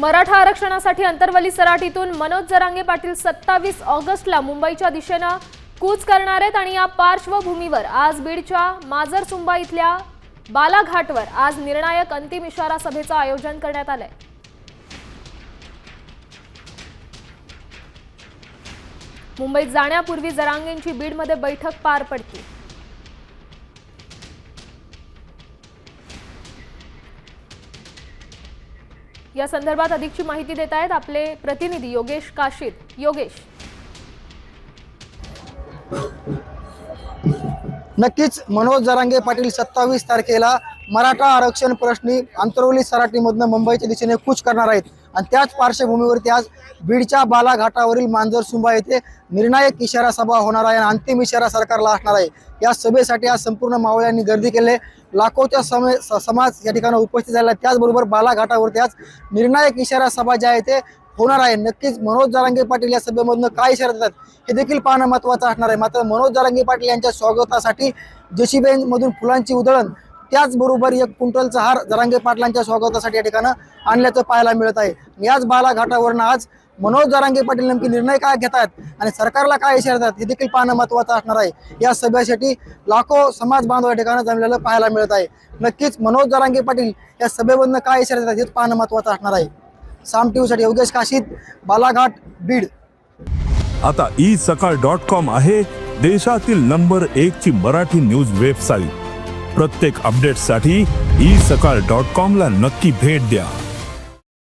मराठा आरक्षणासाठी अंतरवली सराटीतून मनोज जरांगे पाटील सत्तावीस ऑगस्टला मुंबईच्या दिशेनं कूच करणार आहेत आणि या पार्श्वभूमीवर आज बीडच्या माजरसुंबा इथल्या बालाघाटवर आज निर्णायक अंतिम इशारा सभेचं आयोजन करण्यात आलंय. मुंबईत जाण्यापूर्वी जरांगेंची बीडमध्ये बैठक पार पडते. या संदर्भात अधिकची माहिती देत आहेत आपले प्रतिनिधी योगेश काशीद. योगेश. नक्कीच मनोज जरांगे पाटील सत्तावीस तारखेला मराठा आरक्षण प्रश्नी आंतरवली सराटीमधनं मुंबईच्या दिशेने कूच करणार आहेत. आणि त्याच पार्श्वभूमीवरती आज बीडच्या बालाघाटावरील मांजर सुंभा येथे निर्णायक इशारा सभा होणार आहे आणि अंतिम इशारा सरकारला असणार आहे. या सभेसाठी आज संपूर्ण मावळ्यांनी गर्दी केली. लाखोच्या समे स- समाज या ठिकाणी उपस्थित झाला आहे. त्याचबरोबर बालाघाटावरती आज निर्णायक इशारा सभा ज्या आहे ते होणार आहे. नक्कीच मनोज जारांगे पाटील या सभेमधून काय इशारा देतात हे देखील पाहणं महत्त्वाचं असणार आहे. मात्र मनोज जारांगे पाटील यांच्या स्वागतासाठी जेसीबेन मधून फुलांची उधळण त्याचबरोबर एक क्विंटलचा हार जरांगे पाटलांच्या स्वागतासाठी या ठिकाणं आणल्याचं पाहायला मिळत आहे. याच बालाघाटावरनं आज मनोज जरांगे पाटील नेमके निर्णय काय घेतात आणि सरकारला काय इशारा देतात हे देखील पाहणं महत्त्वाचं असणार आहे. या सभेसाठी लाखो समाज बांधव या ठिकाणी जमलेलं पाहायला मिळत आहे. नक्कीच मनोज जरांगे पाटील या सभेमधनं काय इशारा देतात हेच पाहणं महत्त्वाचं असणार आहे. साम टीव्हीसाठी योगेश काशीद बालाघाट बीड. आता ई सकाळ डॉट कॉम आहे देशातील नंबर एक ची मराठी न्यूज वेबसाईट. प्रत्येक अपडेटसाठी ई सकाळ डॉट कॉम ला नक्की भेट द्या.